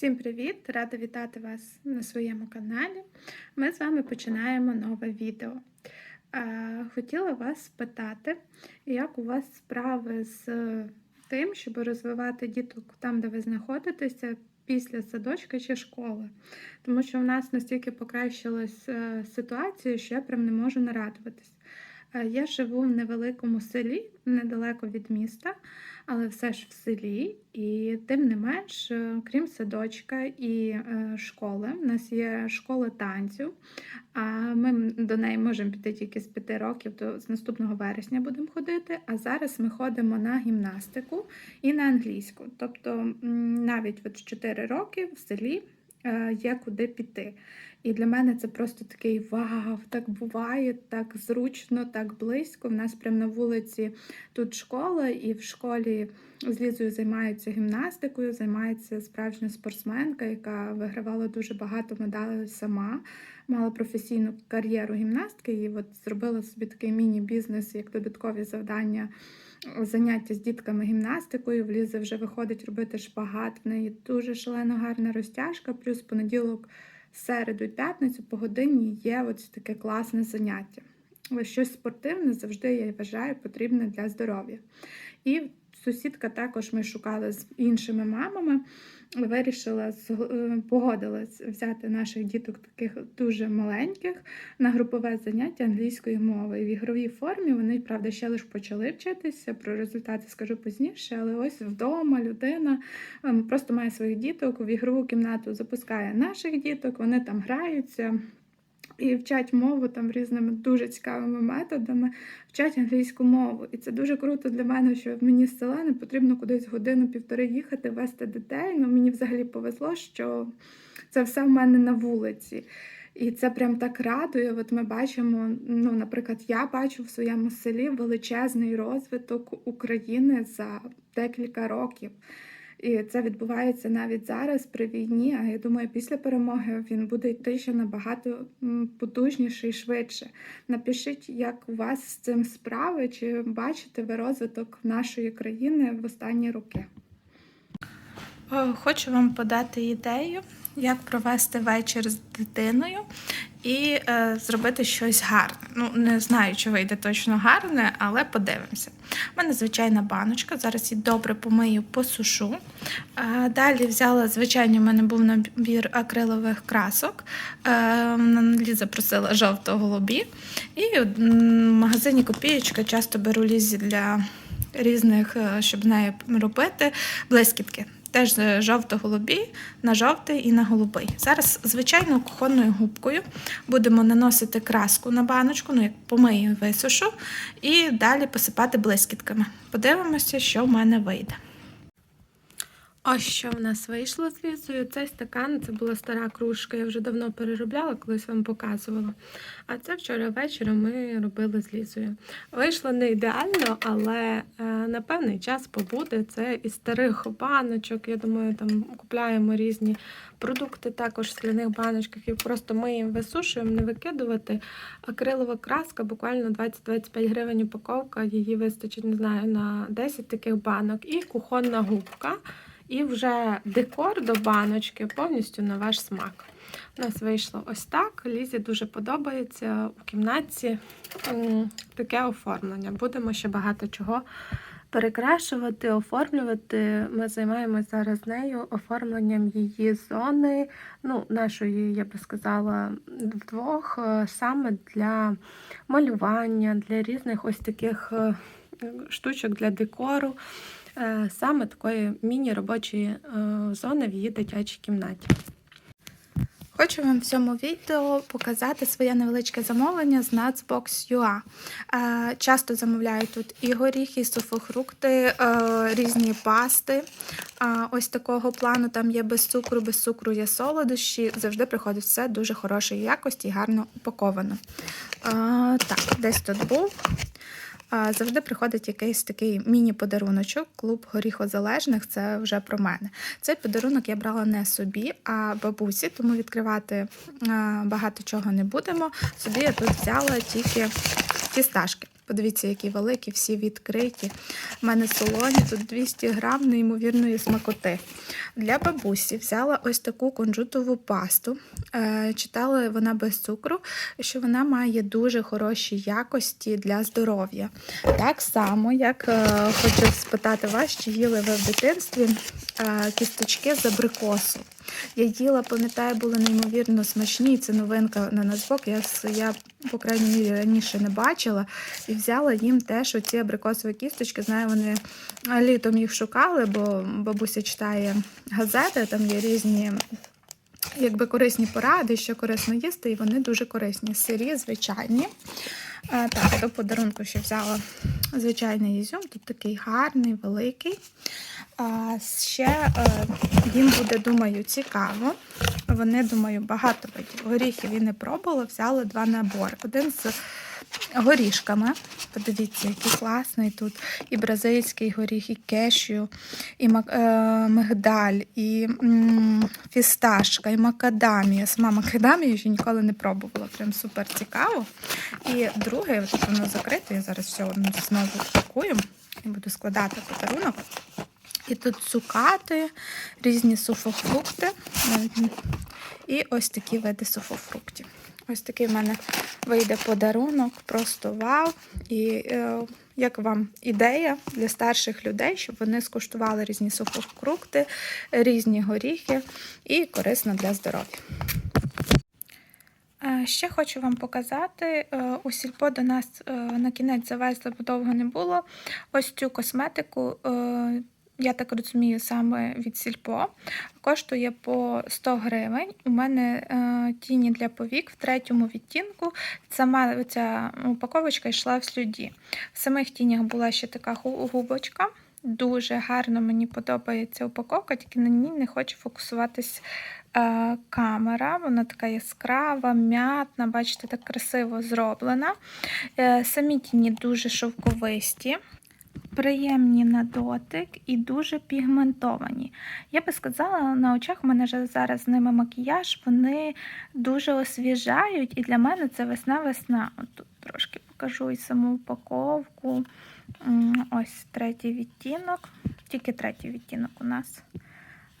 Всім привіт! Рада вітати вас на своєму каналі. Ми з вами починаємо нове відео. Хотіла вас спитати, як у вас справи з тим, щоб розвивати діток там, де ви знаходитеся, після садочка чи школи. Тому що в нас настільки покращилась е, ситуація, що я прям не можу нарадуватись. Е, Я живу в невеликому селі, недалеко від міста, але все ж в селі. І тим не менш, е, крім садочка і е, школи, в нас є школа танців. А ми до неї можемо піти тільки з 5 років, то з наступного вересня будемо ходити. А зараз ми ходимо на гімнастику і на англійську. Тобто навіть от в 4 роки в селі є куди піти. І для мене це просто такий вау, так буває, так зручно, так близько. В нас прямо на вулиці тут школа, і в школі з Лізою займаються гімнастикою, займається справжня спортсменка, яка вигравала дуже багато медалей сама, мала професійну кар'єру гімнастки і от зробила собі такий міні-бізнес як додаткові завдання. Заняття з дітками гімнастикою, в Лізи вже виходить робити шпагат. В неї дуже шалено гарна розтяжка, плюс понеділок середу і п'ятницю по годині є ось таке класне заняття. Щось спортивне завжди, я вважаю, потрібне для здоров'я. І сусідка також ми шукали з іншими мамами, вирішила, е, погодилась взяти наших діток таких дуже маленьких на групове заняття англійської мови. І в ігровій формі вони, правда, ще лише почали вчитися. Про результати скажу пізніше, але ось вдома людина ем, просто має своїх діток, в ігрову кімнату запускає наших діток, вони там граються. І вчать мову там різними дуже цікавими методами, вчать англійську мову. І це дуже круто для мене, що мені з села не потрібно кудись годину-півтори їхати, вести дітей. Ну мені взагалі повезло, що це все в мене на вулиці. І це прям так радує. От ми бачимо, ну, наприклад, я бачу в своєму селі величезний розвиток України за декілька років. І це відбувається навіть зараз при війні. А я думаю, після перемоги він буде йти ще набагато потужніше і швидше. Напишіть, як у вас з цим справи, чи бачите ви розвиток нашої країни в останні роки. Хочу вам подати ідею, як провести вечір з дитиною і е, зробити щось гарне. Ну, не знаю, чи вийде точно гарне, але подивимося. У мене звичайна баночка, зараз її добре помию, посушу. Е, далі взяла, звичайно, в мене був набір акрилових красок. Е, Ліза просила жовто-голубі. І в магазині Копієчка часто беру лізі для різних, е, щоб нею робити блискітки. Теж е, жовто-голубі, на жовтий і на голубий. Зараз звичайно кухонною губкою будемо наносити краску на баночку, ну як помию, висушу, і далі посипати блискітками. Подивимося, що в мене вийде. Ось що в нас вийшло з лізою. Цей стакан це була стара кружка, я вже давно переробляла, колись вам показувала. А це вчора ввечері ми робили з лізою. Вийшло не ідеально, але е, на певний час побуде. Це із старих баночок. Я думаю, там купляємо різні продукти також в скляних баночках і просто ми їм висушуємо, не викидувати. Акрилова краска, буквально 20-25 гривень упаковка, її вистачить, не знаю, на 10 таких банок. І кухонна губка. І вже декор до баночки повністю на ваш смак. У нас вийшло ось так. Лізі дуже подобається у кімнатці таке оформлення. Будемо ще багато чого перекрашувати, оформлювати. Ми займаємося зараз нею оформленням її зони, ну, нашої, я би сказала, вдвох, е, саме для малювання, для різних ось таких е, штучок для декору. Е, Саме такої міні-робочої е, зони в її дитячій кімнаті. Хочу вам в цьому відео показати своє невеличке замовлення з Nutsbox.ua. Е, Часто замовляю тут і горіхи, і суфофрукти, різні пасти. Ось такого плану там є без цукру, без цукру є солодощі. Завжди приходить все дуже хорошої якості і гарно упаковано. Так, десь тут був. Завжди приходить якийсь такий міні-подаруночок, клуб горіхозалежних, це вже про мене. Цей подарунок я брала не собі, а бабусі, тому відкривати багато чого не будемо. Собі я тут взяла тільки фісташки. Подивіться, які великі, всі відкриті. У мене солоні, тут 200 грам неймовірної смакоти. Для бабусі взяла ось таку кунжутову пасту. Е, читала вона без цукру, що вона має дуже хороші якості для здоров'я. Так само, як е, хочу спитати вас, чи їли ви в дитинстві е, кісточки з абрикосу. Я їла, пам'ятаю, були неймовірно смачні. Це новинка на Нацбок. Я, я, по крайній мірі, раніше не бачила. І взяла їм теж оці абрикосові кісточки. Знаю, вони літом їх шукали, бо бабуся читає газети, там є різні. Якби корисні поради, що корисно їсти, і вони дуже корисні. Сирі, звичайні. А, так, до подарунку ще взяла звичайний ізюм. Тут такий гарний, великий. А, ще е, їм буде, думаю, цікаво. Вони, думаю, багато. Горіхів і не пробувала, взяли два набори. Один з горішками. Подивіться, який класний тут. І бразильський горіх, і кешю, і е, мигдаль, і фісташка, і макадамія. Сама макадамію ще ніколи не пробувала. Прям супер цікаво. І друге, тут воно закрите, я зараз все знову пакую і буду складати подарунок. І тут цукати, різні суфофрукти. І ось такі види суфофруктів. Ось такий в мене вийде подарунок, просто вау. І е, як вам ідея для старших людей, щоб вони скуштували різні суфофрукти, різні горіхи і корисно для здоров'я. Е, Ще хочу вам показати, е, у сільпо до нас е, на кінець завезли, бо довго не було. Ось цю косметику, я так розумію, саме від сільпо. Коштує по 100 гривень. У мене е, тіні для повік в третьому відтінку. Сама ця упаковочка йшла в слюді. В самих тінях була ще така губочка. Дуже гарно мені подобається упаковка, тільки на ній не хоче фокусуватись е, камера. Вона така яскрава, м'ятна, бачите, так красиво зроблена. Е, самі тіні дуже шовковисті. Приємні на дотик і дуже пігментовані. Я би сказала, на очах у мене вже зараз з ними макіяж, вони дуже освіжають, і для мене це весна-весна. От тут трошки покажу і саму упаковку. Ось третій відтінок, тільки третій відтінок у нас.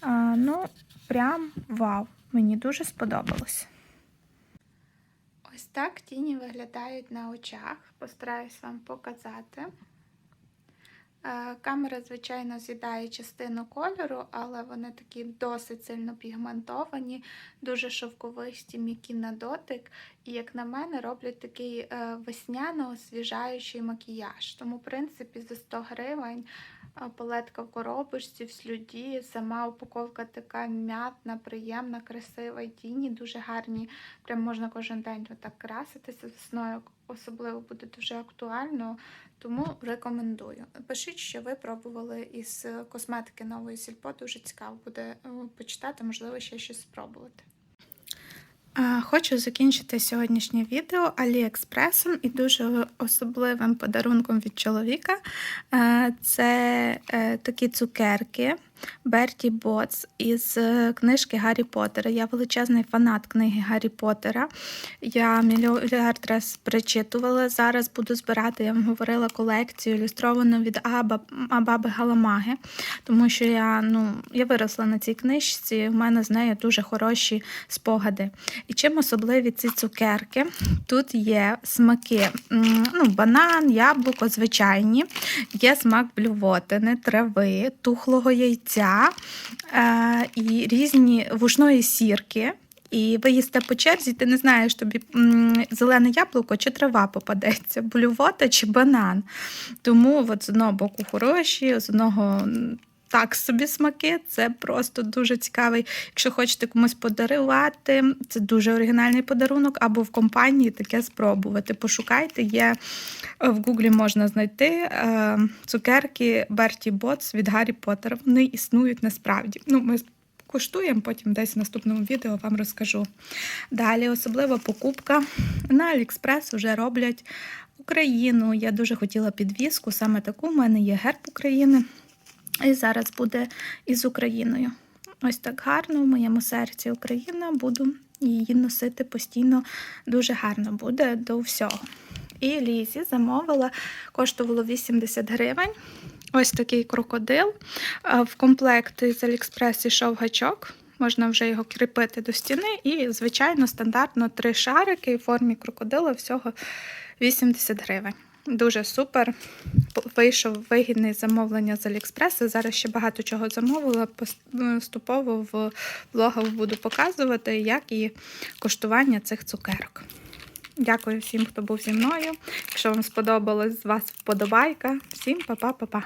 А, ну, прям вау, мені дуже сподобалось. Ось так тіні виглядають на очах. Постараюсь вам показати. Е, Камера, звичайно, з'їдає частину кольору, але вони такі досить сильно пігментовані, дуже шовковисті, м'які на дотик. І, як на мене, роблять такий е, весняно-освіжаючий макіяж. Тому, в принципі, за 100 гривень палетка в коробочці, в слюді, сама упаковка така м'ятна, приємна, красива і тіні, дуже гарні. Прям можна кожен день отак краситися. Весною особливо буде дуже актуально. Тому рекомендую. Пишіть, що ви пробували із косметики нової сільпо. Дуже цікаво буде е, почитати, можливо, ще щось спробувати. Хочу закінчити сьогоднішнє відео Аліекспресом і дуже особливим подарунком від чоловіка. Е, Це е, такі цукерки Берті Боц із е, книжки Гаррі Поттера. Я величезний фанат книги Гаррі Поттера. Я мільярд раз перечитувала. Зараз буду збирати, я вам говорила, колекцію ілюстровану від Аба, Абаби Галамаги, тому що я, ну, я виросла на цій книжці, в мене з нею дуже хороші спогади. І чим особливі ці цукерки? Тут є смаки, ну, банан, яблуко, звичайні, є смак блювотини, трави, тухлого яйця е, і різні вушної сірки. І ви їсте по черзі, ти не знаєш, тобі зелене яблуко чи трава попадеться, блювота чи банан. Тому от з одного боку хороші, з одного так собі смаки. Це просто дуже цікавий. Якщо хочете комусь подарувати, це дуже оригінальний подарунок, або в компанії таке спробувати. Пошукайте, є е, в Гуглі можна знайти е, цукерки Берті Боц від Гаррі Поттера. Вони існують насправді. Ну, ми куштуємо, потім десь в наступному відео вам розкажу. Далі, особлива покупка на Аліекспрес вже роблять Україну. Я дуже хотіла підвіску, саме таку. У мене є герб України. І зараз буде із Україною. Ось так гарно в моєму серці Україна. Буду її носити постійно. Дуже гарно буде до всього. І Лізі замовила, коштувало 80 гривень. Ось такий крокодил. В комплекті з Аліекспрес йшов гачок. Можна вже його кріпити до стіни. І, звичайно, стандартно три шарики в формі крокодила всього 80 гривень. Дуже супер. Вийшов вигідний замовлення з Аліекспресу. Зараз ще багато чого замовила. Поступово в влогах буду показувати, як і коштування цих цукерок. Дякую всім, хто був зі мною. Якщо вам сподобалось з вас вподобайка. Всім па-па-па-па.